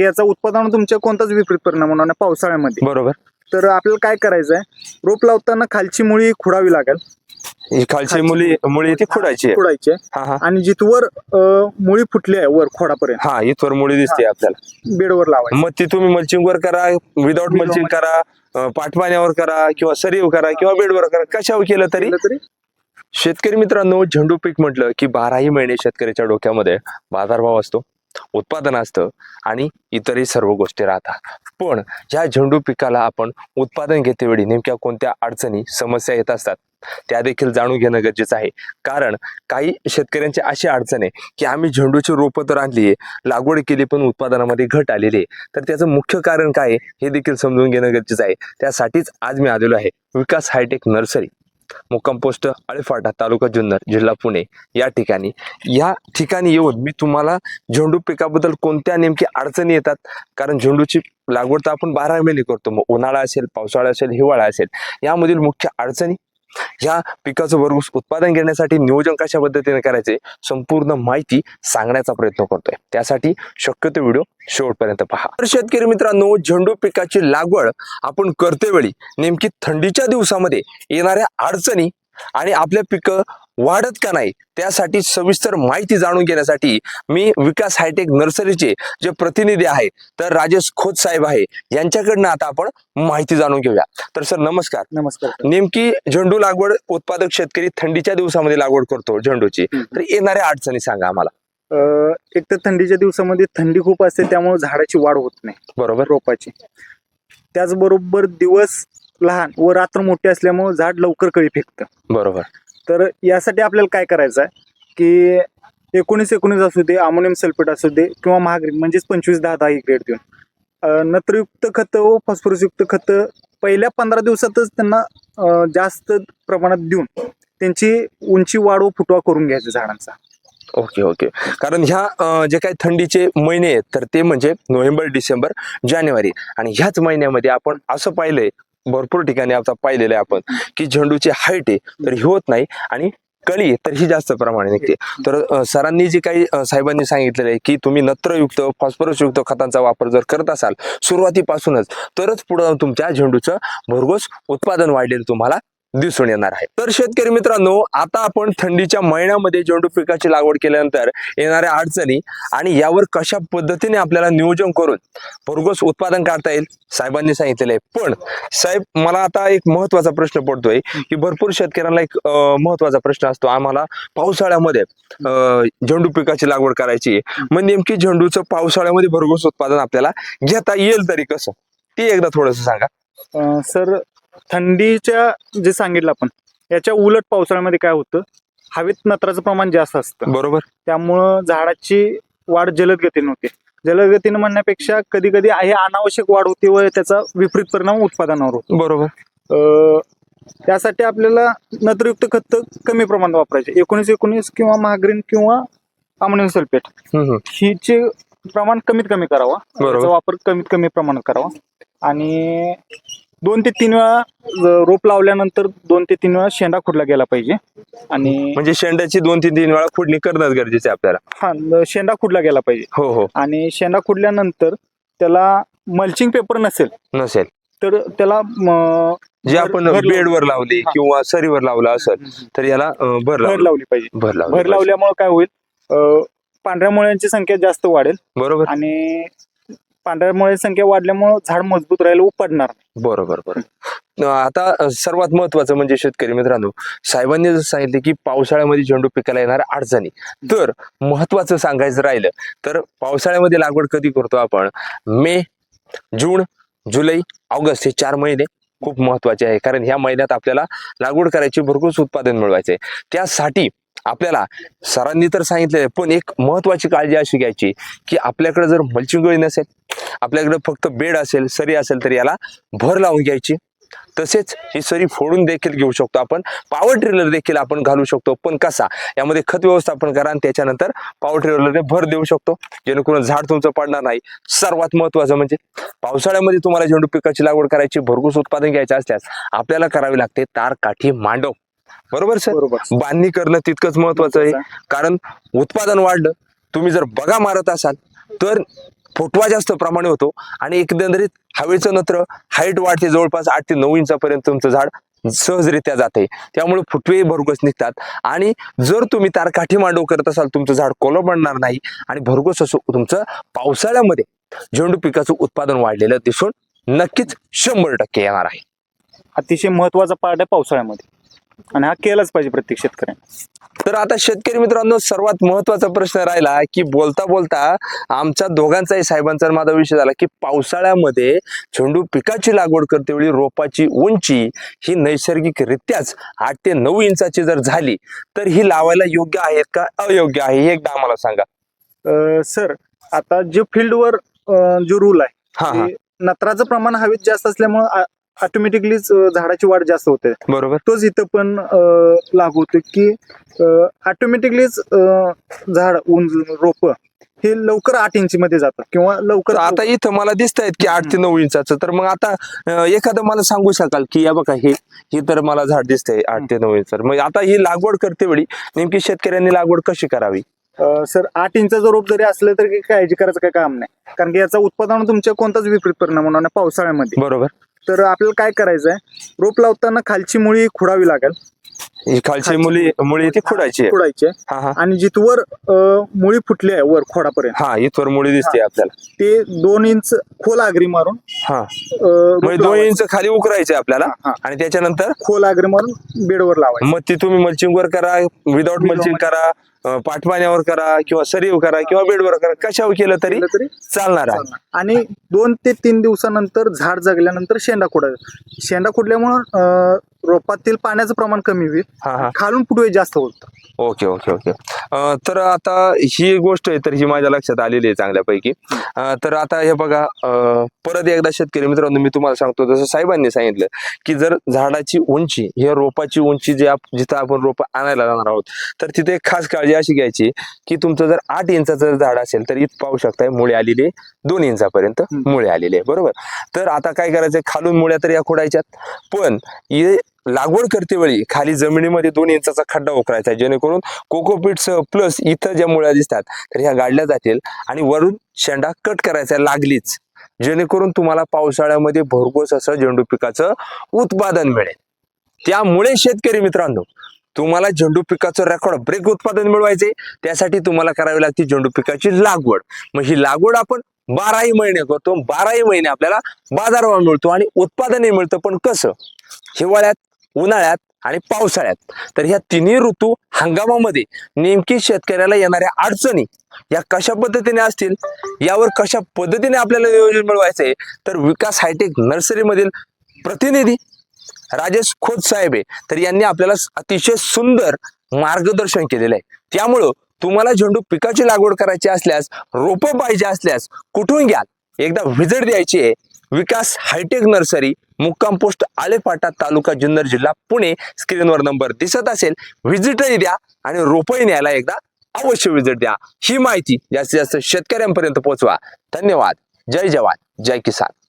याचा उत्पादनावर तुमच्या कोणताच विपरीत परिणाम होणार नाही पावसाळ्यामध्ये. बरोबर. तर आपल्याला काय करायचं आहे रोप लावताना खालची मुळी खुडावी लागेल. ही खालची मुली मुळी ती खुडायची आहे. खुडायची आहे. हा हा. आणि जिथवर अं, मुळी फुटली आहे वर खोडापर्यंत. हा इथवर मुळी दिसते आपल्याला. बेडवर लावायची. मग ती तुम्ही मल्चिंग वर करा Without मल्चिंग करा अं, पाठपाण्यावर करा किंवा सरीव करा किंवा बेडवर करा. कशावर केलं तरी? केलं तरी? शेतकरी मित्रांनो झेंडू पीक म्हटलं की बाराही महिने शेतकऱ्याच्या डोक्यामध्ये बाजारभाव असतो. उत्पादन असतं आणि इतरही सर्व गोष्टी राहतात. पण ह्या झेंडू पिकाला आपण उत्पादन घेतेवेळी नेमक्या कोणत्या अडचणी समस्या येत असतात त्या देखील जाणून घेणं गरजेचं आहे. कारण काही शेतकऱ्यांची अशी अडचण आहे की आम्ही झेंडूची रोपं तर आणली आहे लागवड केली पण उत्पादनामध्ये घट आलेली आहे. तर त्याचं मुख्य कारण काय आहे हे देखील समजून घेणं गरजेचं आहे. त्यासाठीच आज मी आलेलो आहे विकास हायटेक नर्सरी. मुक्काम पोस्ट अळेफाटा तालुका जुन्नर जिल्हा पुणे या ठिकाणी. या ठिकाणी येऊन मी तुम्हाला झेंडू पिकाबद्दल कोणत्या नेमकी अडचणी येतात? कारण झेंडूची लागवड तर आपण बारा महिने करतो. मग उन्हाळा असेल पावसाळा असेल हिवाळा असेल यामधील मुख्य अडचणी या पिकाचं भरघोस उत्पादन घेण्यासाठी नियोजन कशा पद्धतीने करायचे संपूर्ण माहिती सांगण्याचा प्रयत्न करतोय. त्यासाठी शक्यतो व्हिडिओ शेवटपर्यंत पहा. तर शेतकरी मित्रांनो झेंडू पिकाची लागवड आपण करते वेळी नेमकी थंडीच्या दिवसामध्ये येणाऱ्या अडचणी आणि आपल्या पिकं वाढत का नाही त्यासाठी सविस्तर माहिती जाणून घेण्यासाठी मी विकास हायटेक नर्सरीचे जे प्रतिनिधी आहे तर राजेश खोत साहेब आहे. यांच्याकडनं आता आपण माहिती जाणून घेऊया. तर सर नमस्कार. नमस्कार नेमकी झेंडू लागवड उत्पादक शेतकरी थंडीच्या दिवसामध्ये लागवड करतो झेंडूची. तर येणाऱ्या अडचणी सांगा आम्हाला. अं, एक तर थंडीच्या दिवसामध्ये थंडी खूप असते त्यामुळे झाडाची वाढ होत नाही. बरोबर. रोपाची. त्याचबरोबर दिवस लहान व रात्र मोठी असल्यामुळे झाड लवकर कळी फेकतं. बरोबर. तर यासाठी आपल्याला काय करायचं आहे? की एकोणीस एकोणीस असू दे अमोनियम सल्फेट असू दे किंवा महाग्रीन म्हणजेच पंचवीस दहा दहा ग्रेड देऊन. नत्रयुक्त खतं व फॉस्फरसयुक्त खतं पहिल्या पंधरा दिवसातच त्यांना जास्त प्रमाणात देऊन त्यांची उंची वाढ व फुटवा करून घ्यायचा झाडांचा. Okay okay. कारण ह्या जे काही थंडीचे महिने आहेत तर ते म्हणजे नोव्हेंबर डिसेंबर जानेवारी. आणि ह्याच महिन्यामध्ये आपण असं पाहिलंय भरपूर ठिकाणी आता पाहिलेलं आहे आपण की झेंडूची हाईट आहे तर ही होत नाही आणि कळी तर ही जास्त प्रमाणे निघते. तर सरांनी जे काही साहेबांनी सांगितलेलं आहे की तुम्ही नत्रयुक्त फॉस्फरसयुक्त खतांचा वापर जर करत असाल सुरुवातीपासूनच तरच पुढं तुमच्या झेंडूचं भरघोस उत्पादन वाढलेलं तुम्हाला. दिसून येणार आहे. तर शेतकरी मित्रांनो आता आपण थंडीच्या महिन्यामध्ये झेंडू पिकाची लागवड केल्यानंतर येणाऱ्या अडचणी आणि यावर कशा पद्धतीने आपल्याला नियोजन करून भरघोस उत्पादन काढता येईल साहेबांनी सांगितलेलं आहे. पण साहेब मला आता एक महत्त्वाचा प्रश्न पडतोय की भरपूर शेतकऱ्यांना एक महत्त्वाचा प्रश्न असतो. आम्हाला पावसाळ्यामध्ये झेंडू पिकाची लागवड करायची आहे. मग नेमकी झेंडूचं पावसाळ्यामध्ये भरघोस उत्पादन आपल्याला घेता येईल तरी कसं? ते एकदा थोडस सांगा. सर थंडीच्या जे सांगितलं आपण याच्या उलट पावसाळ्यामध्ये काय होतं? हवेत नत्राचं प्रमाण जास्त असतं. बरोबर. त्यामुळं झाडाची वाढ जलद गतीने होते. जलद गतीने म्हणण्यापेक्षा कधी कधी हे अनावश्यक वाढ होते व त्याचा विपरीत परिणाम उत्पादनावर होतो. बरोबर. अं, त्यासाठी आपल्याला नत्रयुक्त खत कमी प्रमाणात वापरायचे. एकोणीस एकोणीस किंवा महाग्रीन किंवा अमोनियम सल्फेट. हिचे प्रमाण कमीत कमी करावा. वापर कमीत कमी प्रमाणात करावा. आणि दोन ते तीन वेळा रोप लावल्यानंतर दोन ते तीन वेळा शेंडा खुडला गेला पाहिजे. आणि म्हणजे शेंड्याची दोन तीन तीन वेळा खुडणी करणं गरजेचं आहे आपल्याला. हा न- शेंडा खुडला गेला पाहिजे. हो हो. आणि शेंडा खुडल्यानंतर त्याला मल्चिंग पेपर नसेल नसेल. तर त्याला म, जे भर- आपण भर लावली- बेडवर लावली हा. किंवा सरीवर लावला असेल तर याला अं, भर भर लावलं. लावली पाहिजे. भर भर. लावल्यामुळे काय होईल? अं, पांढऱ्या मुळ्यांची संख्या जास्त वाढेल. बरोबर. आणि पांढऱ्या संख्या वाढल्यामुळे झाड मजबूत राहील व पडणार नाही. बरोबर बरोबर आता सर्वात महत्वाचं म्हणजे शेतकरी मित्रांनो साहेबांनी जसं सांगितलं की पावसाळ्यामध्ये झेंडू पिकाला येणार अडचणी तर महत्वाचं सांगायचं राहिलं तर पावसाळ्यामध्ये लागवड कधी करतो आपण मे जून जुलै ऑगस्ट हे चार महिने खूप महत्त्वाचे आहे कारण ह्या महिन्यात आपल्याला लागवड करायची भरपूर उत्पादन मिळवायचे आहे. त्यासाठी आपल्याला सरांनी तर सांगितले पण एक महत्वाची काळजी अशी घ्यायची की आपल्याकडे जर मल्चिंग गळी नसेल आपल्याकडे फक्त बेड असेल सरी असेल तर याला भर लावून घ्यायची. तसेच ही सरी फोडून देखील घेऊ शकतो आपण. पॉवर ट्रेलर देखील आपण घालू शकतो. पण कसा? यामध्ये खत व्यवस्थापन करा आणि त्याच्यानंतर पॉवर ट्रेलरने भर देऊ शकतो. जेणेकरून झाड तुमचं पडणार नाही. सर्वात महत्वाचं म्हणजे पावसाळ्यामध्ये तुम्हाला झेंडू पिकाची लागवड करायची भरघूस उत्पादन घ्यायचं असल्यास आपल्याला करावी लागते तार काठी मांडव. बरोबर सर? बरोबर. बांधणी करणं तितकंच महत्वाचं आहे. कारण उत्पादन वाढलं तुम्ही जर बघा मारत असाल तर फुटवा जास्त प्रमाणे होतो. आणि एकंदरीत हवेचं नत्र हाईट वाढते जवळपास आठ ते नऊ इंचापर्यंत तुमचं झाड सहजरित्या जाते. त्यामुळे फुटवे भरघोस निघतात. आणि जर तुम्ही तारकाठी मांडव करत असाल तुमचं झाड कोलबडणार नाही. आणि भरघोस असं तुमचं पावसाळ्यामध्ये झेंडू पिकाचं उत्पादन वाढलेलं दिसून नक्कीच शंभर टक्के येणार आहे. अतिशय महत्त्वाचा पार्ट आहे पावसाळ्यामध्ये. आणि हा केलाच पाहिजे प्रत्येक शेतकऱ्याने. तर आता शेतकरी मित्रांनो सर्वात महत्त्वाचा प्रश्न राहिला की बोलता बोलता आमच्या दोघांचाही साहेबांचा माझा विषय झाला की पावसाळ्यामध्ये झेंडू पिकाची लागवड करते वेळी रोपाची उंची ही नैसर्गिकरित्याच आठ ते नऊ इंचाची जर झाली तर ही लावायला योग्य आहेत का अयोग्य आहे हे एकदा आम्हाला सांगा. अं, सर आता जे फील्डवर जो रूल आहे हा हा. ते नत्राचं प्रमाण हवेत जास्त असल्यामुळे ऑटोमॅटिकलीच झाडाची वाढ जास्त होते. बरोबर. तोच इथं पण लागू होतो की ऑटोमॅटिकलीच झाड उंच रोप हे लवकर आठ इंची मध्ये जातं किंवा लवकर आता इथं मला दिसत आहेत की आठ ते नऊ इंचाचं. तर मग आता एखादं मला सांगू शकाल की या बघा हे हे तर मला झाड दिसतंय आठ ते नऊ इंच. मग आता ही लागवड करते वेळी नेमकी शेतकऱ्यांनी लागवड कशी करावी? सर आठ इंचाचं रोप जरी असलं तरी काळजी करायचं काही काम नाही. कारण की याचा उत्पादन तुमच्या कोणताच विपरीत परिणाम होणार नाही पावसाळ्यामध्ये. बरोबर. तर आपल्याला काय करायचं आहे रोप लावताना खालची मुळी खुडावी लागेल. ही खालची मुली मुळी ती खुडायची आहे. खुडायची आहे. हा हा. आणि जिथवर अं, मुळी फुटली आहे वर खोडापर्यंत. हा इथवर मुळी दिसते आपल्याला. ते दोन इंच खोल आगरी मारून हा. अं, रोप म्हणजे दोन लावायचं. इंच खाली उकरायचे आपल्याला हा. आणि त्याच्यानंतर खोल आगरी मारून बेडवर लावायचं. मग ती तुम्ही मल्चिंग वर करा विदाऊट Without मल्चिंग करा. पाठपाण्यावर करा किंवा सरीव करा किंवा बेडवर करा कशावर केलं तरी चालणार आहे. आणि दोन ते तीन दिवसानंतर झाड जगल्यानंतर शेंडा खोडायचा शेंडा खोडल्यामुळं अं, रोपातील पाण्याचं प्रमाण कमी होईल. हा हा. खालून फुटवे जास्त होत ओके ओके ओके. अं, तर आता ही गोष्ट आहे तर ही माझ्या लक्षात आलेली आहे चांगल्यापैकी. अं, तर आता हे बघा अं, परत एकदा शेतकरी मित्रांनो मी तुम्हाला सांगतो जसं साहेबांनी सांगितलं की जर झाडाची उंची हे रोपाची उंची जे आप जिथं आपण रोप आणायला जाणार आहोत तर तिथे एक खास काळजी अशी घ्यायची की तुमचं जर आठ इंचाचं जर झाड असेल तर इथं पाहू शकताय मुळे आलेले दोन इंचापर्यंत हम्म. मुळे आलेले बरोबर? तर आता काय करायचं खालून मुळ्या तर या खोडायच्यात पण हे लागवड करते वेळी खाली जमिनीमध्ये दोन इंचाचा खड्डा उकरायचा आहे जेणेकरून कोकोपीट्स प्लस इथं ज्या मुळ्या दिसतात तर ह्या गाडल्या जातील आणि वरून शेंडा कट करायचा लागलीच. जेणेकरून तुम्हाला पावसाळ्यामध्ये भरघोस असं झेंडू पिकाचं उत्पादन मिळेल. त्यामुळे शेतकरी मित्रांनो तुम्हाला झेंडू पिकाचं रेकॉर्ड ब्रेक उत्पादन मिळवायचे त्यासाठी तुम्हाला करावी लागते झेंडू पिकाची लागवड. मग ही लागवड आपण बाराही महिने करतो. बाराही महिने आपल्याला बाजारभाव मिळतो आणि उत्पादनही मिळतं. पण कसं? हिवाळ्यात उन्हाळ्यात आणि पावसाळ्यात. तर ह्या तिन्ही ऋतू हंगामामध्ये नेमकी शेतकऱ्याला येणाऱ्या अडचणी या कशा पद्धतीने असतील? यावर कशा पद्धतीने आपल्याला नियोजन मिळवायचंय? तर विकास हायटेक नर्सरीमधील प्रतिनिधी राजेश खोत साहेब आहे. तर यांनी आपल्याला अतिशय सुंदर मार्गदर्शन केलेलं आहे त्यामुळं तुम्हाला झेंडू पिकाची लागवड करायची असल्यास रोपं पाहिजे असल्यास कुठून घ्याल? एकदा व्हिजिट द्यायची आहे. विकास हायटेक नर्सरी मुक्काम पोस्ट आलेपाटा तालुका जुन्नर जिल्हा पुणे. स्क्रीनवर नंबर दिसत असेल व्हिजिटही द्या आणि रोपही न्यायला एकदा अवश्य व्हिजिट द्या. ही माहिती जास्तीत जास्त शेतकऱ्यांपर्यंत पोहोचवा. धन्यवाद. जय जवान. जय किसान.